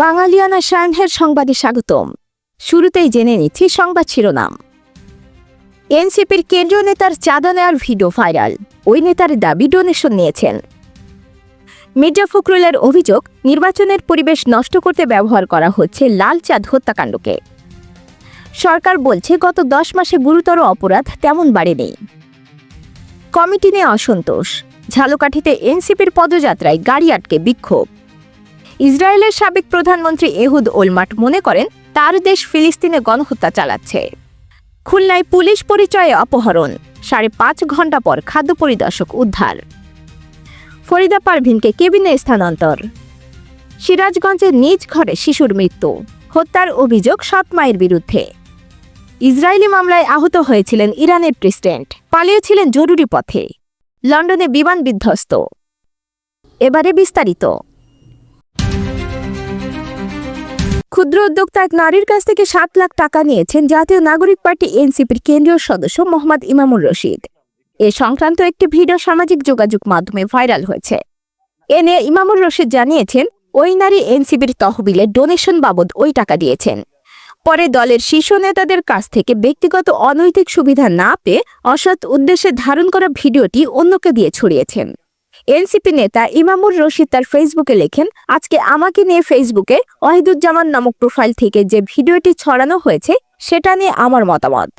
বাঙালিয়ানা সায়নহের সংবাদে স্বাগতম। শুরুতেই জেনে নিচ্ছি সংবাদ শিরোনাম। এনসিপির কেন্দ্রীয় নেতার চাঁদা নেওয়ার ভিডিও ভাইরাল। ওই নেতার দাবি ডোনেশন নিয়েছেন। মির্জা ফখরুলের অভিযোগ, নির্বাচনের পরিবেশ নষ্ট করতে ব্যবহার করা হচ্ছে লাল চাঁদ হত্যাকাণ্ডকে। সরকার বলছে, গত দশ মাসে গুরুতর অপরাধ তেমন বাড়েনি। কমিটি নিয়ে অসন্তোষ। ঝালকাঠিতে এনসিপির পদযাত্রায় গাড়ি আটকে বিক্ষোভ। ইসরায়েলের সাবেক প্রধানমন্ত্রী এহুদ ওলমাট মনে করেন, তার দেশ ফিলিস্তিনে গণহত্যা চালাচ্ছে। খুলনায় পুলিশ পরিচয়ে অপহরণ, সাড়ে পাঁচ ঘণ্টা পর খাদ্য পরিদর্শক উদ্ধার। ফরিদা পারভিনকে কেবিনে স্থানান্তর। সিরাজগঞ্জের নিজ ঘরে শিশুর মৃত্যু, হত্যার অভিযোগ সৎ মায়ের বিরুদ্ধে। ইসরায়েলি মামলায় আহত হয়েছিলেন ইরানের প্রেসিডেন্ট, পালিয়েছিলেন জরুরি পথে। লন্ডনে বিমান বিধ্বস্ত। এবারে বিস্তারিত। ক্ষুদ্র উদ্যোক্তা এক নারীর কাছ থেকে সাত লাখ টাকা নিয়েছেন জাতীয় নাগরিক পার্টি এনসিপির কেন্দ্রীয় সদস্য মোহাম্মদ ইমামুর রশিদ। এ সংক্রান্ত একটি ভিডিও সামাজিক যোগাযোগ মাধ্যমে ভাইরাল হয়েছে। এ নিয়ে ইমামুর রশিদ জানিয়েছেন, ওই নারী এনসিপির তহবিলে ডোনেশন বাবদ ওই টাকা দিয়েছেন। পরে দলের শীর্ষ নেতাদের কাছ থেকে ব্যক্তিগত অনৈতিক সুবিধা না পেয়ে অসৎ উদ্দেশ্যে ধারণ করা ভিডিওটি অন্যকে দিয়ে ছড়িয়েছেন। এনসিপি নেতা ইমামুর রশিদ তার ফেসবুকে লেখেন, আজকে আমাকে নিয়ে ফেসবুকে ওয়াহিদুজ্জামান নামক প্রোফাইল থেকে যে ভিডিওটি ছড়ানো হয়েছে, সেটা নিয়ে আমার মতামত।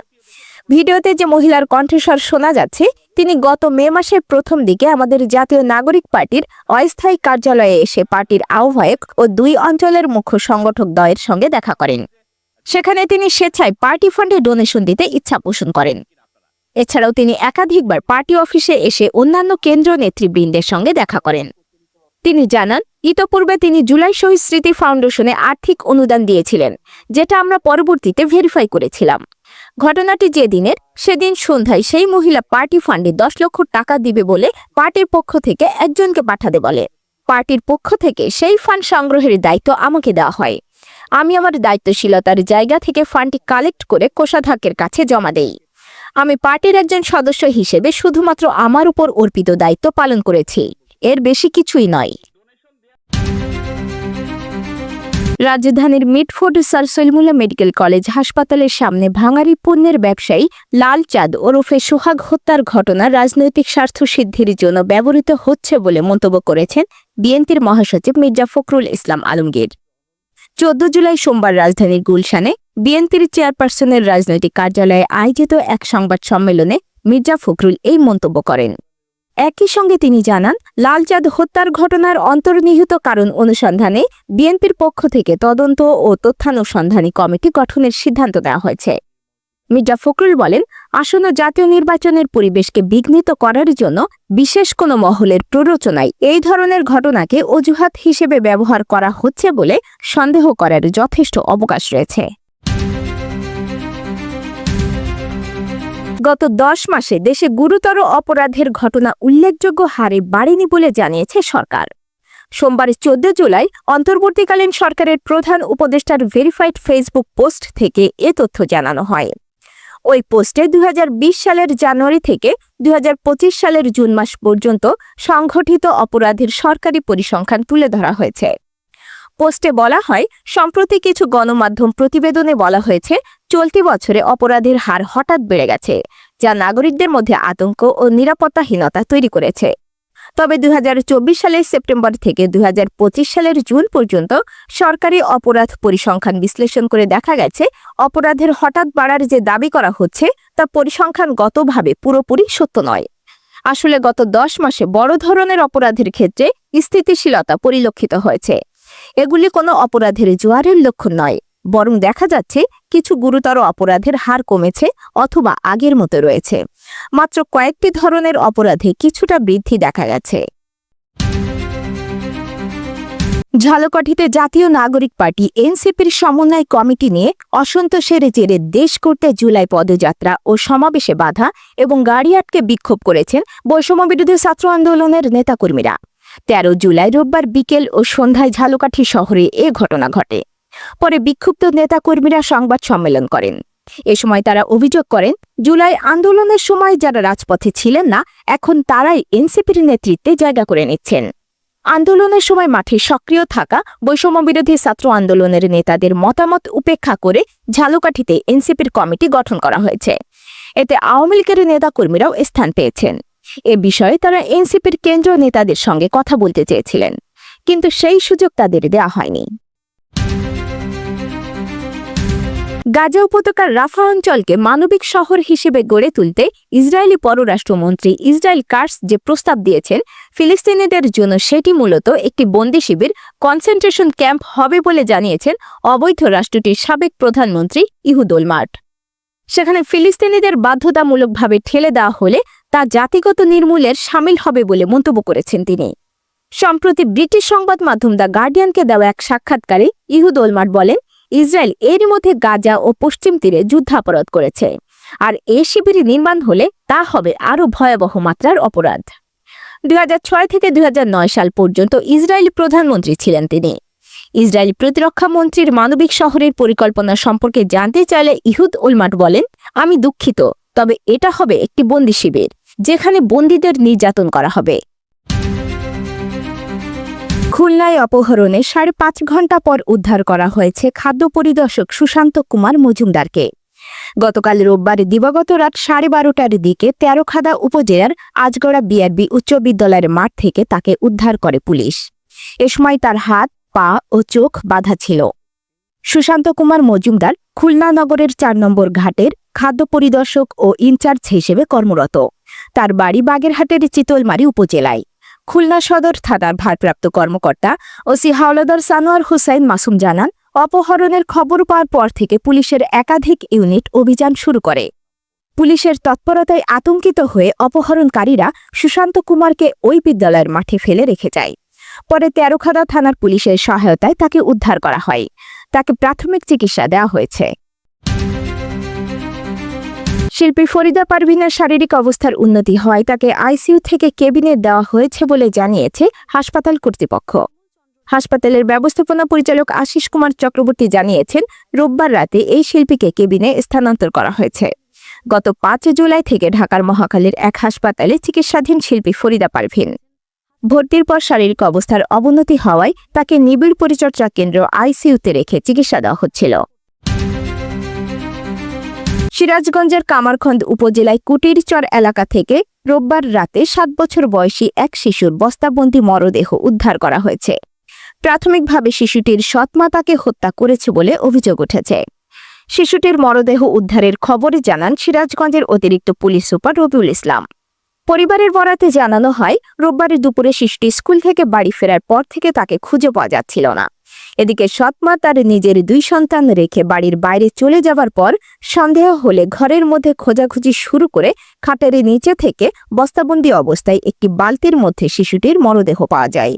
ভিডিওতে যে মহিলার কণ্ঠস্বর শোনা যাচ্ছে, তিনি গত মে মাসের প্রথম দিকে আমাদের জাতীয় নাগরিক পার্টির অস্থায়ী কার্যালয়ে এসে পার্টির আহ্বায়ক ও দুই অঞ্চলের মুখ্য সংগঠক দ্বয়ের সঙ্গে দেখা করেন। সেখানে তিনি স্বেচ্ছায় পার্টি ফান্ডে ডোনেশন দিতে ইচ্ছা পোষণ করেন। এছাড়াও তিনি একাধিকবার পার্টি অফিসে এসে অন্যান্য কেন্দ্র নেতৃবৃন্দের সঙ্গে দেখা করেন। তিনি জানান, ইতপূর্বে তিনি জুলাই শহীদ স্মৃতি ফাউন্ডেশনে আর্থিক অনুদান দিয়েছিলেন, যেটা আমরা পরবর্তীতে ভেরিফাই করেছিলাম। ঘটনাটি যে দিনের, সেদিন সন্ধ্যায় সেই মহিলা পার্টি ফান্ডে দশ লক্ষ টাকা দিবে বলে পার্টির পক্ষ থেকে একজনকে পাঠাতে বলে। পার্টির পক্ষ থেকে সেই ফান্ড সংগ্রহের দায়িত্ব আমাকে দেওয়া হয়। আমি আমার দায়িত্বশীলতার জায়গা থেকে ফান্ডটি কালেক্ট করে কোষাধ্যক্ষের কাছে জমা দেই। আমি পার্টির একজন সদস্য হিসেবে শুধুমাত্র আমার উপর অর্পিত দায়িত্ব পালন করেছি। এর বেশি কিছুই নয়। রাজধানীর Mitford sir Salimullah medical college হাসপাতালের সামনে ভাঙারি পণ্যের ব্যবসায়ী লাল চাঁদ ওরফে সোহাগ হত্যার ঘটনা রাজনৈতিক স্বার্থ সিদ্ধির জন্য ব্যবহৃত হচ্ছে বলে মন্তব্য করেছেন বিএনপির মহাসচিব মির্জা ফখরুল ইসলাম আলমগীর। চোদ্দ জুলাই সোমবার রাজধানীর গুলশানে বিএনপির চেয়ারপারসনের রাজনৈতিক কার্যালয়ে আয়োজিত এক সংবাদ সম্মেলনে মির্জা ফখরুল এই মন্তব্য করেন। একই সঙ্গে তিনি জানান, লালচাঁদ হত্যার ঘটনার অন্তর্নিহিত কারণ অনুসন্ধানে বিএনপির পক্ষ থেকে তদন্ত ও তথ্যানুসন্ধানী কমিটি গঠনের সিদ্ধান্ত নেওয়া হয়েছে। মির্জা ফখরুল বলেন, আসন্ন জাতীয় নির্বাচনের পরিবেশকে বিঘ্নিত করার জন্য বিশেষ কোনো মহলের প্ররোচনায় এই ধরনের ঘটনাকে অজুহাত হিসেবে ব্যবহার করা হচ্ছে বলে সন্দেহ করার যথেষ্ট অবকাশ রয়েছে। গত দশ মাসে দেশে গুরুতর অপরাধের ঘটনা উল্লেখযোগ্য হারে বাড়েনি বলে জানিয়েছে সরকার। সোমবার চোদ্দ জুলাই অন্তর্বর্তীকালীন সরকারের প্রধান উপদেষ্টার ভেরিফাইড ফেসবুক পোস্ট থেকে এ তথ্য জানানো হয়। ওই পোস্টে দু হাজার বিশ সালের জানুয়ারি থেকে দু হাজার পঁচিশ সালের জুন মাস পর্যন্ত সংঘটিত অপরাধের সরকারি পরিসংখ্যান তুলে ধরা হয়েছে। পোস্টে বলা হয়, সম্প্রতি কিছু গণমাধ্যম প্রতিবেদনে বলা হয়েছে, চলতি বছরে অপরাধের হার হঠাৎ বেড়ে গেছে, যা নাগরিকদের মধ্যে আতঙ্ক ও নিরাপত্তাহীনতা তৈরি করেছে। তবে দু হাজার চব্বিশ সালের সেপ্টেম্বর থেকে দু হাজার পঁচিশ সালের জুন পর্যন্ত সরকারি অপরাধ পরিসংখ্যান বিশ্লেষণ করে দেখা গেছে, অপরাধের হঠাৎ বাড়ার যে দাবি করা হচ্ছে, তা পরিসংখ্যানগতভাবে পুরোপুরি সত্য নয়। আসলে গত দশ মাসে বড় ধরনের অপরাধের ক্ষেত্রে স্থিতিশীলতা পরিলক্ষিত হয়েছে। এগুলি কোনো অপরাধের জোয়ারের লক্ষণ নয়। বরং দেখা যাচ্ছে কিছু গুরুতর অপরাধের হার কমেছে অথবা আগের মতো রয়েছে। মাত্র কয়েকটি ধরনের অপরাধে কিছুটা বৃদ্ধি দেখা গেছে। ঝালকাঠিতে জাতীয় নাগরিক পার্টি এনসিপির সমন্বয় কমিটি নিয়ে অসন্তোষের জেরে দেশ করতে জুলাই পদযাত্রা ও সমাবেশে বাধা এবং গাড়ি আটকে বিক্ষোভ করেছেন বৈষম্য বিরোধী ছাত্র আন্দোলনের নেতাকর্মীরা। তেরো জুলাই রোববার বিকেল ও সন্ধ্যায় ঝালকাঠি শহরে এ ঘটনা ঘটে। পরে বিক্ষুব্ধ নেতাকর্মীরা সংবাদ সম্মেলন করেন। এ সময় তারা অভিযোগ করেন, জুলাই আন্দোলনের সময় যারা রাজপথে ছিলেন না, এখন তারাই এনসিপির নেতৃত্বে জায়গা করে নিচ্ছেন। আন্দোলনের সময় মাঠে সক্রিয় থাকা বৈষম্য বিরোধী ছাত্র আন্দোলনের নেতাদের মতামত উপেক্ষা করে ঝালুকাঠিতে এনসিপির কমিটি গঠন করা হয়েছে। এতে আওয়ামী লীগের নেতাকর্মীরাও স্থান পেয়েছেন। এ বিষয়ে তারা এনসিপির কেন্দ্রীয় নেতাদের সঙ্গে কথা বলতে চেয়েছিলেন, কিন্তু সেই সুযোগ তাদের দেওয়া হয়নি। গাজা উপত্যকার রাফা অঞ্চলকে মানবিক শহর হিসেবে গড়ে তুলতে ইসরায়েলি পররাষ্ট্রমন্ত্রী ইসরায়েল কার্স যে প্রস্তাব দিয়েছেন, ফিলিস্তিনিদের জন্য সেটি মূলত একটি বন্দি শিবির, কনসেন্ট্রেশন ক্যাম্প হবে বলে জানিয়েছেন অবৈধ রাষ্ট্রটির সাবেক প্রধানমন্ত্রী ইহুদুল মাঠ সেখানে ফিলিস্তিনিদের বাধ্যতামূলকভাবে ঠেলে দেওয়া হলে তা জাতিগত নির্মূলের সামিল হবে বলে মন্তব্য করেছেন তিনি। সম্প্রতি ব্রিটিশ সংবাদ মাধ্যম দ্য গার্ডিয়ানকে দেওয়া এক সাক্ষাৎকারে ইহুদ ওলমার বলেন ইসরায়েল এরই মধ্যে গাজা ও পশ্চিম তীরে যুদ্ধাপরাধ করেছে। আর এ শিবির নির্মাণ হলে তা হবে আরও ভয়াবহ মাত্রার অপরাধ। দুই থেকে দুই হাজার নয় সাল পর্যন্ত ইসরায়েলি প্রধানমন্ত্রী ছিলেন তিনি। ইসরায়েল প্রতিরক্ষা মন্ত্রীর মানবিক শহরের পরিকল্পনা সম্পর্কে জানতে চাইলে ইহুদ উলমাট বলেন, আমি দুঃখিত, তবে এটা হবে একটি বন্দি শিবির, যেখানে বন্দীদের নির্যাতন করা হবে। খুলনায় অপহরণে সাড়ে পাঁচ ঘণ্টা পর উদ্ধার করা হয়েছে খাদ্য পরিদর্শক সুশান্ত কুমার মজুমদারকে। গতকাল রোববার দিবাগত রাত সাড়ে বারোটার দিকে তেরোখাদা উপজেলার আজগড়া বিআরবি উচ্চ বিদ্যালয়ের মাঠ থেকে তাকে উদ্ধার করে পুলিশ। এ সময় তার হাত, পা ও চোখ বাঁধা ছিল। সুশান্ত কুমার মজুমদার খুলনা নগরের চার নম্বর ঘাটের খাদ্য পরিদর্শক ও ইনচার্জ হিসেবে কর্মরত। তার বাড়ি বাগেরহাটের চিতলমারি উপজেলায়। খুলনা সদর থানার ভারপ্রাপ্ত কর্মকর্তা ওসি হাওলাদার সানোয়ার হুসাইন মাসুম জানান, অপহরণের খবর পাওয়ার পর থেকে পুলিশের একাধিক ইউনিট অভিযান শুরু করে। পুলিশের তৎপরতায় আতঙ্কিত হয়ে অপহরণকারীরা সুশান্ত কুমারকে ওই বিদ্যালয়ের মাঠে ফেলে রেখে যায়। পরে তেরোখাদা থানার পুলিশের সহায়তায় তাকে উদ্ধার করা হয়। তাকে প্রাথমিক চিকিৎসা দেওয়া হয়েছে। শিল্পী ফরিদা পারভিনের শারীরিক অবস্থার উন্নতি হওয়ায় তাকে আইসিইউ থেকে কেবিনে দেওয়া হয়েছে বলে জানিয়েছে হাসপাতাল কর্তৃপক্ষ। হাসপাতালের ব্যবস্থাপনা পরিচালক আশিস কুমার চক্রবর্তী জানিয়েছেন, রোববার রাতে এই শিল্পীকে কেবিনে স্থানান্তর করা হয়েছে। গত পাঁচ জুলাই থেকে ঢাকার মহাখালীর এক হাসপাতালে চিকিৎসাধীন শিল্পী ফরিদা পারভিন। ভর্তির পর শারীরিক অবস্থার অবনতি হওয়ায় তাকে নিবিড় পরিচর্যা কেন্দ্র আইসিইউতে রেখে চিকিৎসা দেওয়া হচ্ছিল। সিরাজগঞ্জের কামারখন্দ উপজেলায় কুটিরচর এলাকা থেকে রোববার রাতে সাত বছর বয়সী এক শিশুর বস্তাবন্দি মরদেহ উদ্ধার করা হয়েছে। প্রাথমিকভাবে শিশুটির সৎমা তাকে হত্যা করেছে বলে অভিযোগ উঠেছে। শিশুটির মরদেহ উদ্ধারের খবরে জানান সিরাজগঞ্জের অতিরিক্ত পুলিশ সুপার রবিউল ইসলাম। পরিবারের বরাতে জানানো হয়, রোববারের দুপুরে শিশুটি স্কুল থেকে বাড়ি ফেরার পর থেকে তাকে খুঁজে পাওয়া যাচ্ছিল না। এদিকে সৎমা তার নিজের দুই সন্তান রেখে বাড়ির বাইরে চলে যাওয়ার পর সন্দেহ হলে ঘরের মধ্যে খোঁজাখুঁজি শুরু করে খাটের নিচে থেকে বস্তাবন্দি অবস্থায় একটি বালতির মধ্যে শিশুটির মরদেহ পাওয়া যায়।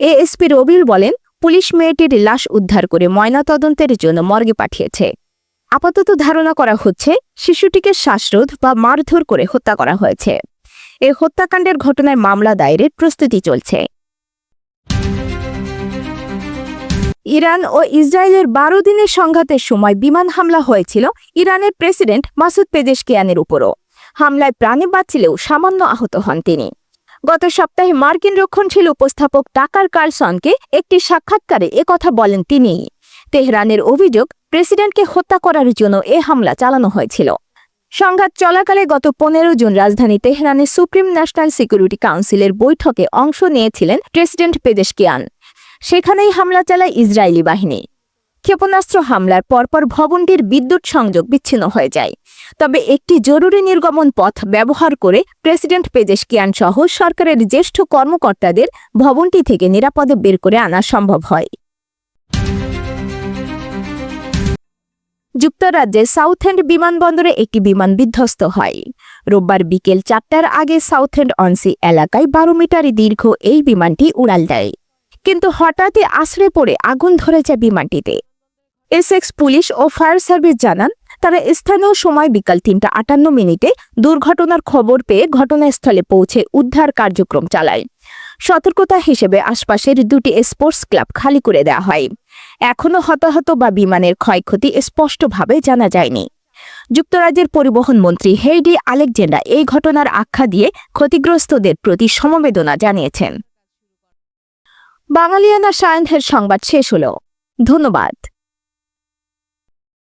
এএসপি রবিউল বলেন, পুলিশ মেয়েটির লাশ উদ্ধার করে ময়নাতদন্তের জন্য মর্গে পাঠিয়েছে। আপাতত ধারণা করা হচ্ছে, শিশুটিকে শ্বাসরোধ বা মারধর করে হত্যা করা হয়েছে। এ হত্যাকাণ্ডের ঘটনায় মামলা দায়েরের প্রস্তুতি চলছে। ইরান ও ইসরায়েলের বারো দিনের সংঘাতের সময় বিমান হামলা হয়েছিল ইরানের প্রেসিডেন্ট মাসুদ পেজেশকিয়ানের উপরও। হামলায় প্রাণে বাঁচলেও সামান্য আহত হন তিনি। গত সপ্তাহে মার্কিন রক্ষণশীল উপস্থাপক টাকার কার্লসনকে একটি সাক্ষাৎকারে একথা বলেন তিনি। তেহরানের অভিযোগ, প্রেসিডেন্টকে হত্যা করার জন্য এ হামলা চালানো হয়েছিল। সংঘাত চলাকালে গত পনেরো জুন রাজধানী তেহরানের সুপ্রিম ন্যাশনাল সিকিউরিটি কাউন্সিলের বৈঠকে অংশ নিয়েছিলেন প্রেসিডেন্ট পেদেশকিয়ান। সেখানেই হামলা চালায় ইসরায়েলি বাহিনী। ক্ষেপণাস্ত্র হামলার পরপর ভবনটির বিদ্যুৎ সংযোগ বিচ্ছিন্ন হয়ে যায়। তবে একটি জরুরি নির্গমন পথ ব্যবহার করে প্রেসিডেন্ট পেজেশকিয়ান সহ সরকারের জ্যেষ্ঠ কর্মকর্তাদের ভবনটি থেকে নিরাপদে বের করে আনা সম্ভব হয়। যুক্তরাজ্যের সাউথেন্ড বিমানবন্দরে একটি বিমান বিধ্বস্ত হয়। রোববার বিকেল চারটার আগে সাউথেন্ড অনসি এলাকায় বারো মিটার দীর্ঘ এই বিমানটি উড়াল দেয়। কিন্তু হঠাৎই আশ্রে পড়ে আগুন ধরে যায় বিমানটিতে। এসএক্স পুলিশ ও ফায়ার সার্ভিস জানান, তারা স্থানীয় সময় বিকাল তিনটা আটান্ন মিনিটে দুর্ঘটনার খবর পেয়ে ঘটনাস্থলে পৌঁছে উদ্ধার কার্যক্রম চালায়। সতর্কতা হিসেবে আশপাশের দুটি স্পোর্টস ক্লাব খালি করে দেওয়া হয়। এখনও হতাহত বা বিমানের ক্ষয়ক্ষতি স্পষ্টভাবে জানা যায়নি। যুক্তরাজ্যের পরিবহন মন্ত্রী হেইডি আলেকজেন্ডা এই ঘটনার আখ্যা দিয়ে ক্ষতিগ্রস্তদের প্রতি সমবেদনা জানিয়েছেন। বাঙালিয়ানা সায়ন্ধের সংবাদ শেষ হলো। ধন্যবাদ।